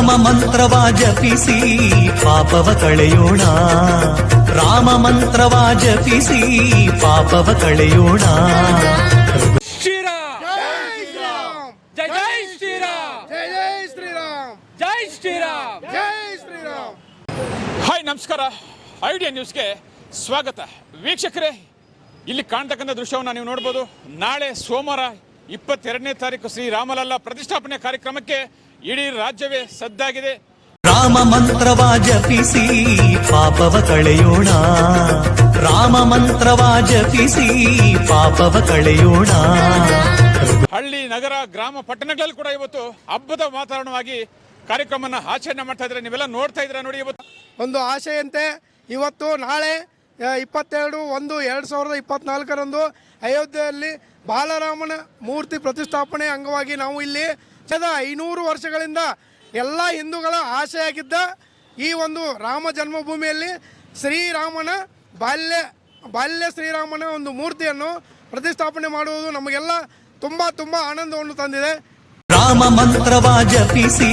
ರಾಮ ಮಂತ್ರವ ಜಪಿಸಿ ಪಾಪವ ಕಳೆಯೋಣ. ರಾಮ ಮಂತ್ರವ ಜಪಿಸಿ ಪಾಪವ ಕಳೆಯೋಣ. ಶ್ರೀರಾಮ್! ಜೈ ಜೈ ಶ್ರೀರಾಮ್! ಜೈ ಜೈ ಶ್ರೀರಾಮ್! ಜೈ ಶ್ರೀರಾಮ್! ಜೈ ಶ್ರೀರಾಮ್! ಹಾಯ್ ನಮಸ್ಕಾರ. ಐಡಿಯಾ ನ್ಯೂಸ್ಗೆ ಸ್ವಾಗತ. ವೀಕ್ಷಕರೇ ಇಲ್ಲಿ ಕಾಣ್ತಕ್ಕಂಥ ದೃಶ್ಯವನ್ನು ನೀವು ನೋಡ್ಬೋದು. ನಾಳೆ ಸೋಮವಾರ ಇಪ್ಪತ್ತೆರಡನೇ ತಾರೀಕು ಶ್ರೀ ರಾಮಲಲ್ಲ ಪ್ರತಿಷ್ಠಾಪನೆ ಕಾರ್ಯಕ್ರಮಕ್ಕೆ ಇಡೀ ರಾಜ್ಯವೇ ಸದ್ದಾಗಿದೆ. ರಾಮ ಮಂತ್ರವ ಜಪಿಸಿ ಪಾಪವ ಕಳೆಯೋಣ. ರಾಮ ಮಂತ್ರವ ಜಪಿಸಿ ಪಾಪವ ಕಳೆಯೋಣ. ಹಳ್ಳಿ ನಗರ ಗ್ರಾಮ ಪಟ್ಟಣಗಳಲ್ಲಿ ಕೂಡ ಇವತ್ತು ಹಬ್ಬದ ವಾತಾವರಣವಾಗಿ ಕಾರ್ಯಕ್ರಮನ ಆಚರಣೆ ಮಾಡ್ತಾ ಇದ್ರೆ ನೀವೆಲ್ಲ ನೋಡ್ತಾ ಇದ್ರ ನೋಡಿ ಇವತ್ತು. ಒಂದು ಆಶೆಯಂತೆ ಇವತ್ತು ನಾಳೆ ಇಪ್ಪತ್ತೆರಡು, ಒಂದು, ಎರಡು ಸಾವಿರದ ಇಪ್ಪತ್ನಾಲ್ಕರಂದು ಅಯೋಧ್ಯೆಯಲ್ಲಿ ಬಾಲರಾಮನ ಮೂರ್ತಿ ಪ್ರತಿಷ್ಠಾಪನೆ ಅಂಗವಾಗಿ ನಾವು ಇಲ್ಲಿ ಸದ ಐನೂರು ವರ್ಷಗಳಿಂದ ಎಲ್ಲ ಹಿಂದೂಗಳ ಆಶೆಯಾಗಿದ್ದ ಈ ಒಂದು ರಾಮ ಜನ್ಮಭೂಮಿಯಲ್ಲಿ ಶ್ರೀರಾಮನ ಬಾಲ್ಯ ಬಾಲ್ಯ ಶ್ರೀರಾಮನ ಒಂದು ಮೂರ್ತಿಯನ್ನು ಪ್ರತಿಷ್ಠಾಪನೆ ಮಾಡುವುದು ನಮಗೆಲ್ಲ ತುಂಬ ತುಂಬ ಆನಂದವನ್ನು ತಂದಿದೆ. ರಾಮ ಮಂತ್ರವ ಜಪಿಸಿ,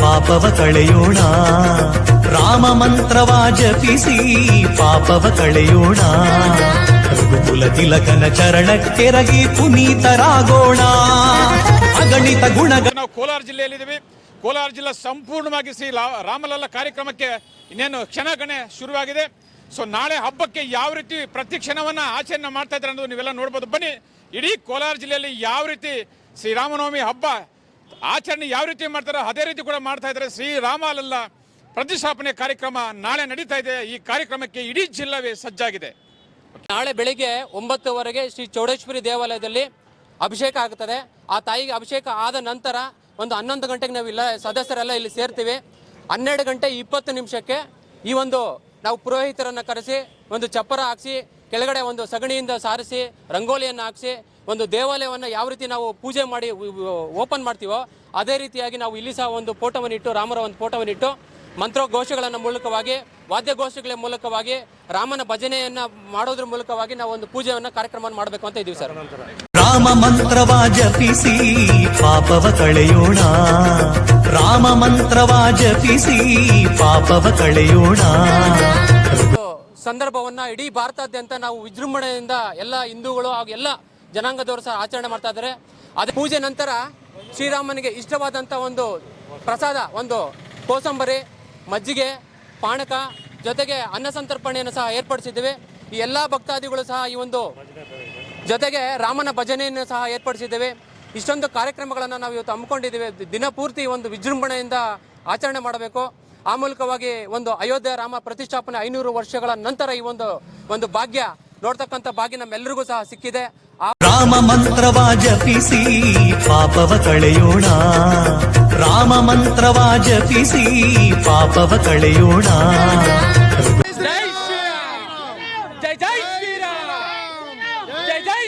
ಪಾಪವ ಕಳೆಯೋಣ. ರಾಮ ಮಂತ್ರವ ಜಪಿಸಿ, ಪಾಪವ ಕಳೆಯೋಣ. ರಘುಕುಲ ತಿಲಕನ ಚರಣಕ್ಕೆರಗಿ ಪುನೀತರಾಗೋಣ. ಅಗಣಿತ ಗುಣಗ ನಾವು ಕೋಲಾರ ಜಿಲ್ಲೆಯಲ್ಲಿದ್ದೀವಿ. ಕೋಲಾರ ಜಿಲ್ಲೆ ಸಂಪೂರ್ಣವಾಗಿ ಶ್ರೀ ರಾಮಲಲ್ಲ ಕಾರ್ಯಕ್ರಮಕ್ಕೆ ಇನ್ನೇನು ಕ್ಷಣಗಣೆ ಶುರುವಾಗಿದೆ. ಸೊ ನಾಳೆ ಹಬ್ಬಕ್ಕೆ ಯಾವ ರೀತಿ ಪ್ರತಿ ಕ್ಷಣವನ್ನ ಆಚರಣೆ ಮಾಡ್ತಾ ಇದ್ದಾರೆ ಅನ್ನೋದು ನೀವೆಲ್ಲ ನೋಡ್ಬೋದು. ಬನ್ನಿ, ಇಡೀ ಕೋಲಾರ ಜಿಲ್ಲೆಯಲ್ಲಿ ಯಾವ ರೀತಿ ಶ್ರೀರಾಮನವಮಿ ಹಬ್ಬ ಆಚರಣೆ ಯಾವ ರೀತಿ ಮಾಡ್ತಾರೋ ಅದೇ ರೀತಿ ಕೂಡ ಮಾಡ್ತಾ ಇದ್ದಾರೆ. ಶ್ರೀರಾಮಲಲ್ಲ ಪ್ರತಿಷ್ಠಾಪನೆ ಕಾರ್ಯಕ್ರಮ ನಾಳೆ ನಡೀತಾ ಇದೆ. ಈ ಕಾರ್ಯಕ್ರಮಕ್ಕೆ ಇಡೀ ಜಿಲ್ಲವೇ ಸಜ್ಜಾಗಿದೆ. ನಾಳೆ ಬೆಳಿಗ್ಗೆ ಒಂಬತ್ತುವರೆಗೆ ಶ್ರೀ ಚೌಡೇಶ್ವರಿ ದೇವಾಲಯದಲ್ಲಿ ಅಭಿಷೇಕ ಆಗುತ್ತದೆ ಆ ತಾಯಿಗೆ ಅಭಿಷೇಕ ಆದ ನಂತರ ಒಂದು ಹನ್ನೊಂದು ಗಂಟೆಗೆ ನಾವು ಇಲ್ಲ, ಸದಸ್ಯರೆಲ್ಲ ಇಲ್ಲಿ ಸೇರ್ತೀವಿ. ಹನ್ನೆರಡು ಗಂಟೆ ಇಪ್ಪತ್ತು ನಿಮಿಷಕ್ಕೆ ಈ ಒಂದು ನಾವು ಪುರೋಹಿತರನ್ನು ಕರೆಸಿ ಒಂದು ಚಪ್ಪರ ಹಾಕಿಸಿ, ಕೆಳಗಡೆ ಒಂದು ಸಗಣಿಯಿಂದ ಸಾರಿಸಿ, ರಂಗೋಲಿಯನ್ನು ಹಾಕಿಸಿ ಒಂದು ದೇವಾಲಯವನ್ನು ಯಾವ ರೀತಿ ನಾವು ಪೂಜೆ ಮಾಡಿ ಓಪನ್ ಮಾಡ್ತೀವೋ ಅದೇ ರೀತಿಯಾಗಿ ನಾವು ಇಲ್ಲಿ ಸಹ ಒಂದು ಫೋಟೋವನ್ನು ಇಟ್ಟು ರಾಮರ ಒಂದು ಫೋಟೋವನ್ನು ಇಟ್ಟು ಮಂತ್ರೋಘೋಷಗಳನ್ನು ಮೂಲಕವಾಗಿ ವಾದ್ಯಘೋಷಗಳ ಮೂಲಕವಾಗಿ ರಾಮನ ಭಜನೆಯನ್ನ ಮಾಡೋದ್ರ ಮೂಲಕವಾಗಿ ನಾವು ಒಂದು ಪೂಜೆಯನ್ನ ಕಾರ್ಯಕ್ರಮ ಮಾಡಬೇಕು ಅಂತ ಇದೀವಿ ಸರ್. ರಾಮ ಮಂತ್ರವ ಜಪಿಸಿ ಪಾಪವ ಕಳೆಯೋಣ. ರಾಮ ಮಂತ್ರವ ಜಪಿಸಿ ಪಾಪವ ಕಳೆಯೋಣ. ಸಂದರ್ಭವನ್ನ ಇಡೀ ಭಾರತಾದ್ಯಂತ ನಾವು ವಿಜೃಂಭಣೆಯಿಂದ ಎಲ್ಲ ಹಿಂದೂಗಳು ಹಾಗೂ ಎಲ್ಲ ಜನಾಂಗದವರು ಸಹ ಆಚರಣೆ ಮಾಡ್ತಾ ಇದ್ದಾರೆ. ಅದು ಪೂಜೆ ನಂತರ ಶ್ರೀರಾಮನಿಗೆ ಇಷ್ಟವಾದಂಥ ಒಂದು ಪ್ರಸಾದ, ಒಂದು ಕೋಸಂಬರಿ, ಮಜ್ಜಿಗೆ, ಪಾನಕ ಜೊತೆಗೆ ಅನ್ನ ಸಂತರ್ಪಣೆಯನ್ನು ಸಹ ಏರ್ಪಡಿಸಿದ್ದೇವೆ. ಈ ಎಲ್ಲ ಭಕ್ತಾದಿಗಳು ಸಹ ಈ ಒಂದು ಜೊತೆಗೆ ರಾಮನ ಭಜನೆಯನ್ನು ಸಹ ಏರ್ಪಡಿಸಿದ್ದೇವೆ. ಇಷ್ಟೊಂದು ಕಾರ್ಯಕ್ರಮಗಳನ್ನು ನಾವು ಇವತ್ತು ಹಮ್ಮಿಕೊಂಡಿದ್ದೇವೆ. ದಿನಪೂರ್ತಿ ಒಂದು ವಿಜೃಂಭಣೆಯಿಂದ ಆಚರಣೆ ಮಾಡಬೇಕು. ಆ ಮೂಲಕವಾಗಿ ಒಂದು ಅಯೋಧ್ಯೆ ರಾಮ ಪ್ರತಿಷ್ಠಾಪನೆ ಐನೂರು ವರ್ಷಗಳ ನಂತರ ಈ ಒಂದು ಒಂದು ಭಾಗ್ಯ ನೋಡ್ತಕ್ಕಂಥ ಭಾಗ್ಯ ನಮ್ಮೆಲ್ಲರಿಗೂ ಸಹ ಸಿಕ್ಕಿದೆ. ರಾಮ ಮಂತ್ರವ ಜಪಿಸಿ ಪಾಪವ ಕಳೆಯೋಣ. ರಾಮ ಮಂತ್ರವ ಜಪಿಸಿ ಪಾಪವ ಕಳೆಯೋಣ. ಜೈ ಜೈ ಜೈ ಜೈ